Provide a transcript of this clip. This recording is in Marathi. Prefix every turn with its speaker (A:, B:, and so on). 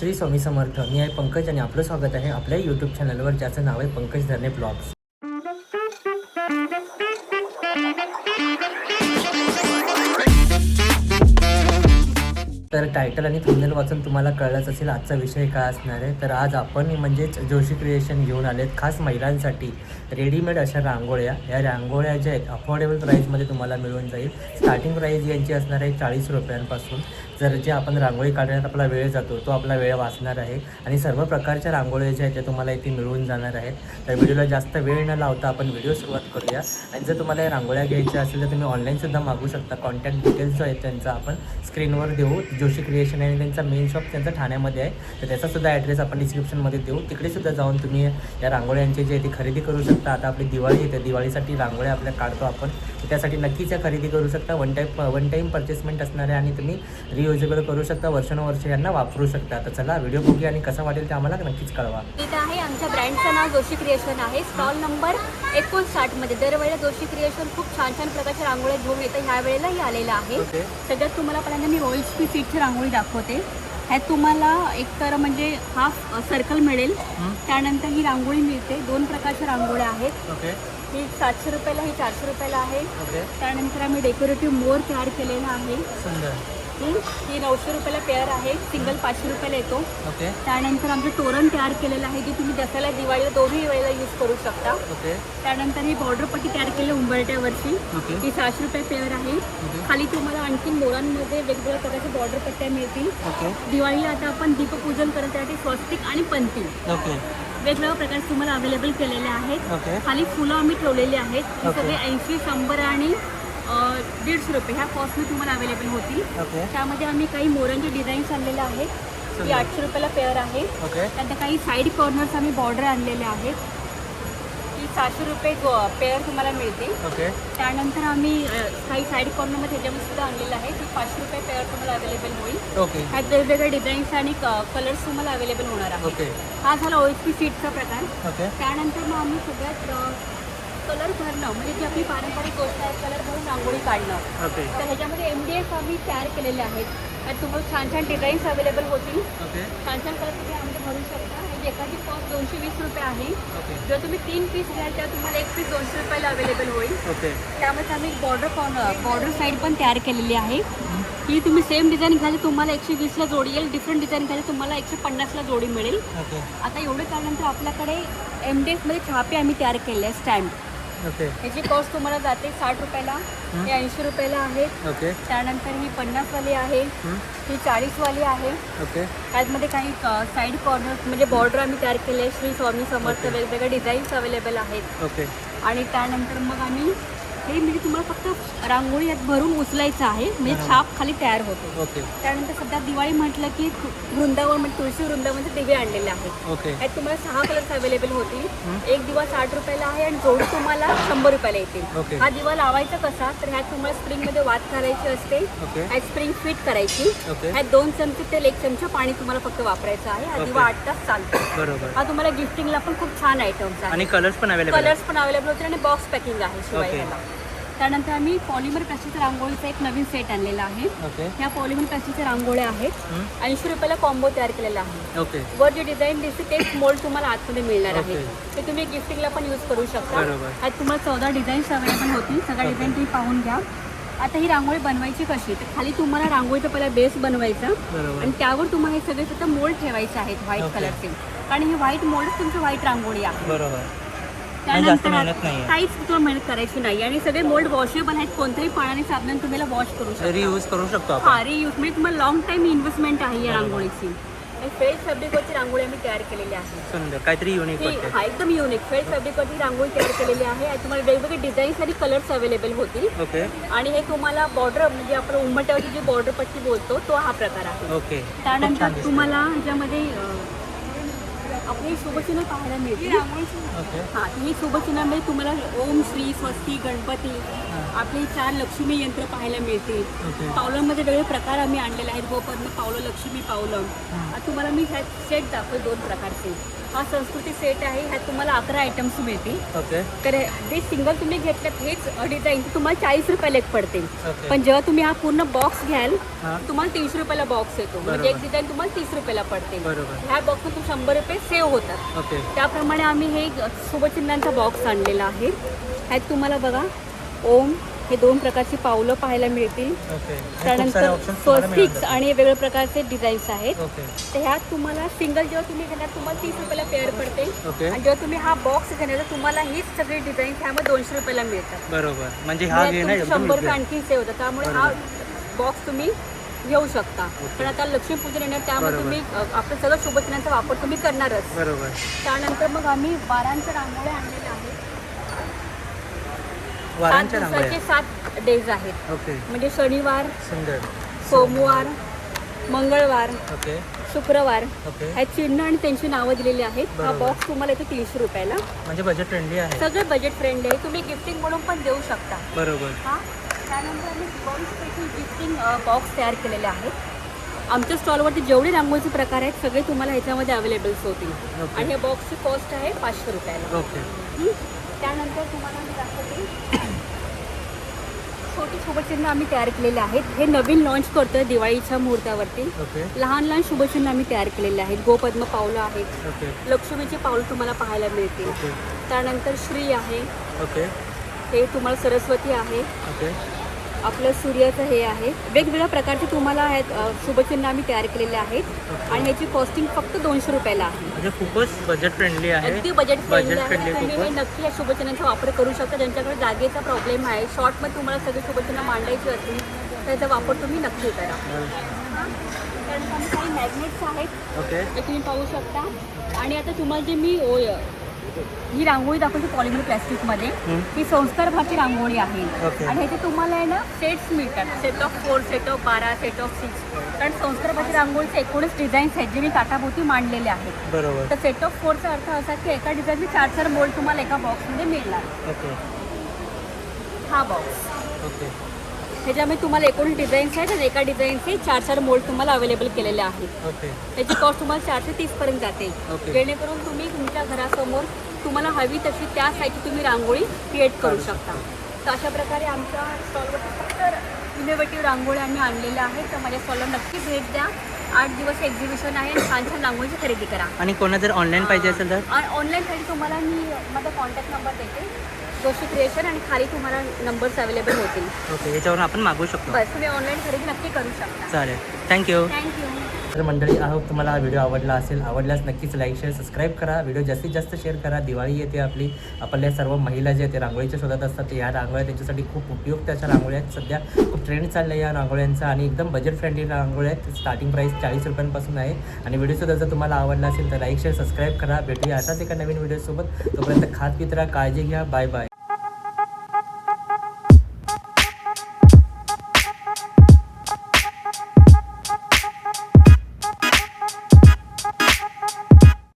A: श्री स्वामी समर्थ. मी आहे पंकज आणि आपलं स्वागत आहे आपल्या यूट्यूब चॅनलवर ज्याचं नाव आहे पंकज धरणे ब्लॉग्स तर टायटल आणि थंबनेल वाचून तुम्हाला कळलंच असेल आजचा विषय काय असणार आहे. तर आज आपण म्हणजेच जोशी क्रिएशन घेऊन आलेत खास महिलांसाठी रेडीमेड अशा रांगोळ्या. या रांगोळ्या ज्या आहेत अफोर्डेबल प्राईसमध्ये तुम्हाला मिळून जाईल. स्टार्टिंग प्राईस यांची असणार आहे चाळीस रुपयांपासून. जर जे आपण रांगोळी काढण्यात आपला वेळ जातो तो आपला वेळ वाचणार आहे. आणि सर्व प्रकारच्या रांगोळ्या ज्या आहेत त्या तुम्हाला इथे मिळून जाणार आहेत तर व्हिडिओला जास्त वेळ न लावता आपण व्हिडिओ सुरुवात करूया. आणि जर तुम्हाला या रांगोळ्या घ्यायच्या असेल तर तुम्ही ऑनलाईनसुद्धा मागू शकता. कॉन्टॅक्ट डिटेल्स जो आहे त्यांचा आपण स्क्रीनवर देऊ. जोशी क्रिएशन आणि त्यांचा मेन शॉप त्यांचा ठाण्यामध्ये आहे. तर त्याचासुद्धा ॲड्रेस आपण डिस्क्रिप्शनमध्ये देऊ. तिकडेसुद्धा जाऊन तुम्ही या रांगोळ्यांची जे आहे ती खरेदी करू शकता. आता आपली दिवाळी येते दिवाळीसाठी रांगोळ्या आपल्या काढतो आपण. त्यासाठी नक्कीच या खरेदी करू शकता. One time one time purchasement असणार आहे आणि तुम्ही रियुजेबल करू शकता वर्षानुवर्ष यांना वापरू शकता. तर चला व्हिडिओ बघूया आणि कसा वाटेल ते आम्हाला नक्कीच कळवा.
B: इथं आहे आमच्या ब्रँडचं नाव जोशी क्रिएशन आहे. स्टॉल नंबर एकोणसाठमध्ये. दरवेळेला जोशी क्रिएशन खूप छान छान प्रकारच्या रांगोळ्या घेऊन येतं. ह्या वेळेलाही आलेलं आहे. सगळ्यात तुम्हाला पहिल्यांदा मी रोल्सची सीटची रांगोळी दाखवते. ह्यात तुम्हाला एकतर म्हणजे हाफ सर्कल मिळेल. त्यानंतर ही रांगोळी मिळते. दोन प्रकारच्या रांगोळ्या आहेत. ही सातशे रुपयाला ही चारशे रुपयाला आहे. त्यानंतर आम्ही डेकोरेटिव्ह मोर तयार केलेला आहे.
A: सुंदर.
B: हं, ही नऊशे रुपयाला पेअर आहे. सिंगल पाचशे रुपयाला येतो.
A: ओके.
B: त्यानंतर आमचं तोरण तयार केलेलं आहे जे तुम्ही दसऱ्याला दिवाळीला दोन्ही वेळेला यूज करू शकता.
A: ओके.
B: त्यानंतर ही बॉर्डर पट्टी तयार केली उंबरट्यावरची.
A: ओके.
B: ही सहाशे रुपये पेअर आहे. खाली तुम्हाला आणखी मोरांमध्ये वेगवेगळ्या प्रकारच्या बॉर्डर पट्ट्या मिळतील.
A: ओके.
B: दिवाळीला आता आपण दीपपूजन करण्यासाठी स्वस्तिक आणि पंती.
A: ओके.
B: वेगवेगळ्या प्रकारचे तुम्हाला अवेलेबल केलेले आहेत.
A: ओके.
B: खाली फुलं आम्ही ठेवलेली आहेत. सगळे ऐंशी शंभर आणि दीडशे रुपये. ह्या कॉस्टने तुम्हाला अवेलेबल होतील.
A: ओके
B: त्यामध्ये आम्ही काही मोरांचे डिझाईन्स आणलेले आहेत.
A: सुंदर.
B: आठशे रुपयाला पेअर आहे.
A: ओके
B: त्यानंतर काही साईड कॉर्नर्स आम्ही बॉर्डर आणलेले आहेत. ही सहाशे रुपये पेअर तुम्हाला मिळते
A: ओके
B: त्यानंतर आम्ही अ, काही साईड कॉर्नरमध्ये ह्याच्यामध्ये सुद्धा आणलेलं आहे ती पाचशे रुपये पेअर तुम्हाला अवेलेबल होईल.
A: ओके
B: ह्यात वेगवेगळे डिझाईन्स आणि कलर्स तुम्हाला अवेलेबल होणार आहे
A: ओके
B: हा झाला ओएसपी सीटचा प्रकार.
A: ओके
B: त्यानंतर मग आम्ही सगळ्यात कलर भरणं म्हणजे जी आपली पारंपरिक गोष्ट आहे कलर भरून रांगोळी काढणं.
A: ओके.
B: तर ह्याच्यामध्ये एम डी एफ आम्ही तयार केलेले आहेत. त्यात तुम्हाला छान छान डिझाईन्स अवेलेबल होतील.
A: ओके.
B: छान छान कलर तुम्ही आमचे भरू शकता. म्हणजे एकाची कॉस्ट दोनशे वीस रुपये आहे.
A: ओके.
B: जर तुम्ही तीन पीस घ्याल तर तुम्हाला एक पीस दोनशे रुपयाला अवेलेबल होईल.
A: ओके.
B: त्यामध्ये आम्ही बॉर्डर कॉर्नर बॉर्डर साईड पण तयार केलेली आहे. ही तुम्ही सेम डिझाईन घ्याल तुम्हाला एकशे वीसला जोडी येईल. डिफरंट डिझाईन घ्याल तुम्हाला एकशे पन्नासला जोडी मिळेल. आता एवढं त्यानंतर आपल्याकडे एम डी एफमध्ये छापे आम्ही तयार केले आहे स्टॅम्प
A: ओके.
B: ह्याची कॉस्ट तुम्हाला जाते साठ रुपयाला. हे? ऐंशी रुपयाला आहेत
A: ओके.
B: त्यानंतर ही पन्नासवाली आहे. ही? चाळीसवाली आहे.
A: ओके.
B: त्यातमध्ये काही साईड कॉर्नर म्हणजे बॉर्डर आम्ही तयार केले आहे. श्री स्वामी समर्थ वेगवेगळे डिझाईन्स अवेलेबल आहेत.
A: ओके.
B: आणि त्यानंतर मग आम्ही हे म्हणजे तुम्हाला फक्त रांगोळी यात भरून उचलायचं आहे. म्हणजे छाप खाली तयार होतो.
A: ओके.
B: त्यानंतर सध्या दिवाळी म्हटलं की वृंदावन म्हणजे तुळशी वृंदावनचे दिवे आणलेले आहेत.
A: ओके.
B: यात तुम्हाला सहा कलर्स अवेलेबल होतील. एक दिवा साठ रुपयाला आहे आणि जोडी तुम्हाला शंभर रुपयाला येतील. हा दिवा लावायचा कसा? तर ह्यात तुम्हाला स्प्रिंगमध्ये वात करायची असते. ह्यात स्प्रिंग फिट करायची. ह्यात दोन चमचे तेल एक चमचा पाणी तुम्हाला फक्त वापरायचं आहे. हा. दिवा आठ तास चालतो.
A: बरोबर.
B: हा तुम्हाला गिफ्टिंगला पण खूप छान आयटम्स आहे
A: आणि कलर्स पण अवेलेबल
B: कलर्स पण अवेलेबल होते आणि बॉक्स पॅकिंग आहे शिवाय त्यानंतर आम्ही पॉलिमर प्लास्टिकच्या रांगोळीचा एक नवीन सेट आणलेला आहे.
A: ओके
B: ह्या पॉलिमर प्लास्टिकच्या रांगोळ्या आहेत. ऐंशी रुपयाला कॉम्बो तयार केलेला आहे.
A: ओके
B: वर जे डिझाईन दिसते तेच मोल्ड तुम्हाला आतमध्ये मिळणार आहे. ते तुम्ही गिफ्टिंगला पण यूज करू शकता. आज तुम्हाला चौदा डिझाईन्स अवेलेबल होतील. सगळ्या. डिझाईन तुम्ही पाहून घ्या. आता ही रांगोळी बनवायची कशी? तर खाली तुम्हाला रांगोळीचा पहिला बेस बनवायचा. आणि त्यावर तुम्हाला हे सगळे फक्त मोल्ड ठेवायचे आहेत व्हाईट. कलरचे आणि हे व्हाईट मोल्ड तुमची व्हाईट रांगोळी आहे
A: बरोबर. आणि जास्त मेहनत.
B: काहीच तुम्हाला मेहनत करायची नाही आणि सगळे मोल्ड वॉशेबल आहेत कोणत्याही पाण्याने साबणाने तुम्हाला वॉश करू शकता.
A: रियूज करू शकतो आपण.
B: हा रियूज म्हणजे तुम्हाला लॉंग टाईम इन्व्हेस्टमेंट आहे या. रांगोळीची. फेल फॅब्रिकवरची रांगोळी आम्ही तयार केलेली आहे.
A: सुंदर. काहीतरी युनिक
B: ही
A: वाटते.
B: हा एकदम युनिक फेल फॅब्रिकवरती रांगोळी तयार केलेली आहे. आणि तुम्हाला वेगवेगळे डिझाईन्स आणि कलर्स अवेलेबल होतील.
A: ओके
B: आणि हे तुम्हाला बॉर्डर म्हणजे आपण उंबट्यावरची जी बॉर्डर पट्टी बोलतो तो हा प्रकार आहे.
A: ओके
B: त्यानंतर. तुम्हाला ह्याच्यामध्ये अं, आपली शुभचिन्ह पाहायला मिळतील.
A: ओके
B: हा ही शुभचिन्हामध्ये तुम्हाला ओम श्री स्वस्ती गणपती आपली चार लक्ष्मी यंत्र पाहायला मिळतील. पावलांमध्ये वेगळे प्रकार आम्ही आणलेले आहेत. गोपद्म पावलं लक्ष्मी पावलं. तुम्हाला मी ह्यात सेट दाखवते दोन प्रकारचे हा संस्कृती सेट आहे. ह्यात तुम्हाला अकरा आयटम्स मिळतील. तर जे सिंगल तुम्ही घेतल्यात हेच डिझाईन तुम्हाला चाळीस रुपयाला एक पडतील.
A: ओके.
B: पण जेव्हा तुम्ही हा पूर्ण बॉक्स घ्याल तुम्हाला तीनशे रुपयाला बॉक्स येतो. म्हणजे एक डिझाईन तुम्हाला तीस रुपयाला पडते
A: बरोबर.
B: ह्या बॉक्समध्ये तुम्ही शंभर रुपये सेव्ह होतात. त्याप्रमाणे आम्ही हे शुभचिन्हांचा बॉक्स आणलेला आहे. ह्यात तुम्हाला बघा ओम हे दोन प्रकारची पावलं पाहायला मिळतील. त्यानंतर
A: मिळतात.
B: आणि वेगवेगळ्या प्रकारचे डिझाईन्स आहेत. तर ह्यात तुम्हाला सिंगल जेव्हा तुम्ही घेणार तुम्हाला तीस रुपयाला पेअर पडते. आणि जेव्हा तुम्ही हा बॉक्स घेणार तर तुम्हाला हीच सगळी डिझाईन ह्यामध्ये दोनशे रुपयाला मिळतात.
A: बरोबर. म्हणजे हा
B: म्हणजे शंभर रुपये. आणखी सेव्ह होतात त्यामुळे हा बॉक्स तुम्ही घेऊ शकता. पण आता लक्ष्मीपूजन येणार त्यामुळे. तुम्ही आपलं सगळं शुभचिन्हांचा वापर तुम्ही करणारच.
A: बरोबर.
B: त्यानंतर मग आम्ही बारांच्या रांगोळ्या आणलेल्या सात
A: वारांच्या
B: दिवसाचे सात डेज आहेत.
A: ओके.
B: म्हणजे शनिवार
A: सुंदर.
B: सोमवार मंगळवार
A: ओके.
B: शुक्रवार
A: ओके.
B: ह्या चिन्ह आणि त्यांची नावं दिलेली आहेत. हा
A: बरोबर.
B: बॉक्स तुम्हाला येतो तीनशे रुपयाला.
A: म्हणजे बजेट फ्रेंडली आहे.
B: सगळे बजेट फ्रेंडली आहे. तुम्ही गिफ्टिंग म्हणून पण देऊ शकता.
A: बरोबर.
B: हा? त्यानंतर आम्ही दिवाळी स्पेशल गिफ्टिंग बॉक्स तयार केलेले आहेत. आमच्या स्टॉलवरती जेवढे रांगोळीचे प्रकार आहेत सगळे तुम्हाला ह्याच्यामध्ये अवेलेबल्स होतील. आणि या बॉक्सची कॉस्ट आहे पाचशे रुपयाला.
A: ओके.
B: हं? त्यानंतर तुम्हाला मी दाखवते. छोटी शुभचिन्ह आम्ही तयार केलेले आहेत. हे नवीन लॉन्च करतोय दिवाळीच्या मुहूर्तावरती.
A: ओके
B: लहान लहान शुभचिन्ह आम्ही तयार केलेले आहेत. गोपद्म पावलं आहेत.
A: ओके
B: लक्ष्मीची पावलं तुम्हाला पाहायला मिळतील.
A: ओके
B: त्यानंतर श्री आहे.
A: ओके
B: हे तुम्हाला सरस्वती आहे.
A: ओके
B: आपलं सूर्याचं हे आहे. वेगवेगळ्या प्रकारचे तुम्हाला आहेत शुभचिन्ह आम्ही तयार केलेले आहेत. आणि ह्याची कॉस्टिंग फक्त दोनशे रुपयाला आहे.
A: म्हणजे खूपच बजेट फ्रेंडली आहे.
B: अगदी बजेट फ्रेंडली आहे. तुम्ही हे नक्की या शुभचिन्हांचा वापर करू शकता. ज्यांच्याकडे जागेचा प्रॉब्लेम आहे शॉर्टमध्ये तुम्हाला सगळे शुभचिन्ह मांडायची असतील त्याचा वापर तुम्ही नक्की करा. काही मॅग्नेट्स आहेत हे तुम्ही पाहू शकता. आणि आता तुम्हाला जे मी ही रांगोळी दाखवते पॉलिमर प्लॅस्टिकमध्ये.
A: हं.
B: ही संस्कार भाची रांगोळी आहे. आणि ह्याचे तुम्हाला आहे ना सेट्स मिळतात. Set of four set of बारा सेट ऑफ सिक्स कारण संस्कार भाची रांगोळीचे एकोणीस डिझाईन्स आहेत जे मी ताटाभोवती मांडलेले आहेत.
A: बरोबर.
B: तर सेट ऑफ फोरचा अर्थ असा की एका डिझाईनचे चार चार मोल्ड तुम्हाला एका बॉक्समध्ये मिळणार. हा बॉक्स
A: ओके.
B: ह्याच्यामध्ये तुम्हाला एकोणीस डिझाईन्स आहेत आणि एका डिझाईनचे चार चार मोल्ड तुम्हाला अवेलेबल केलेले आहेत.
A: ओके
B: त्याची कॉस्ट तुम्हाला चारशे तीसपर्यंत जाते.
A: ओके.
B: जेणेकरून तुम्ही तुमच्या घरासमोर तुम्हाला हवी तशी त्या साईजची तुम्ही रांगोळी क्रिएट करू शकता. तर अशा प्रकारे आमच्या स्टॉलवरती फक्त इनोव्हेटिव्ह रांगोळी आम्ही आणलेल्या आहेत. तर माझ्या स्टॉलला नक्की भेट द्या. आठ दिवस एक्झिबिशन आहे आणि छान छान रांगोळीची खरेदी करा.
A: आणि कोणा जर ऑनलाईन पाहिजे असेल तर?
B: आणि ऑनलाईनसाठी तुम्हाला मी माझा कॉन्टॅक्ट नंबर देते. जोशी क्रिएशन आणि खाली तुम्हाला नंबर्स अवेलेबल होतील.
A: ओके याच्यावरून आपण मागवू शकतो.
B: बस तुम्ही ऑनलाईन खरेदी नक्की करू शकता.
A: चालेल. थँक्यू
B: थँक्यू
A: तर मंडळी आय होप तुम्हाला हा व्हिडिओ आवडला असेल. आवडल्यास नक्कीच लाईक शेअर सबस्क्राईब करा. व्हिडिओ जास्तीत जास्त शेअर करा. दिवाळी येते आपली. आपल्या सर्व महिला जे ते रांगोळीच्या शोधात असतात. ते ह्या रांगोळ्या त्यांच्यासाठी खूप उपयुक्त अशा रांगोळ्या आहेत. सध्या खूप ट्रेंड चाललं आहे या रांगोळ्यांचा आणि एकदम बजेट फ्रेंडली रांगोळ्या आहेत. स्टार्टिंग प्राईस चाळीस रुपयांपासून आहे. आणि व्हिडिओसुद्धा जर तुम्हाला आवडला असेल तर लाईक शेअर सबस्क्राईब करा. भेटूया अशाच एका नवीन व्हिडिओसोबत तोपर्यंत खात पित राहा काळजी घ्या. Bye bye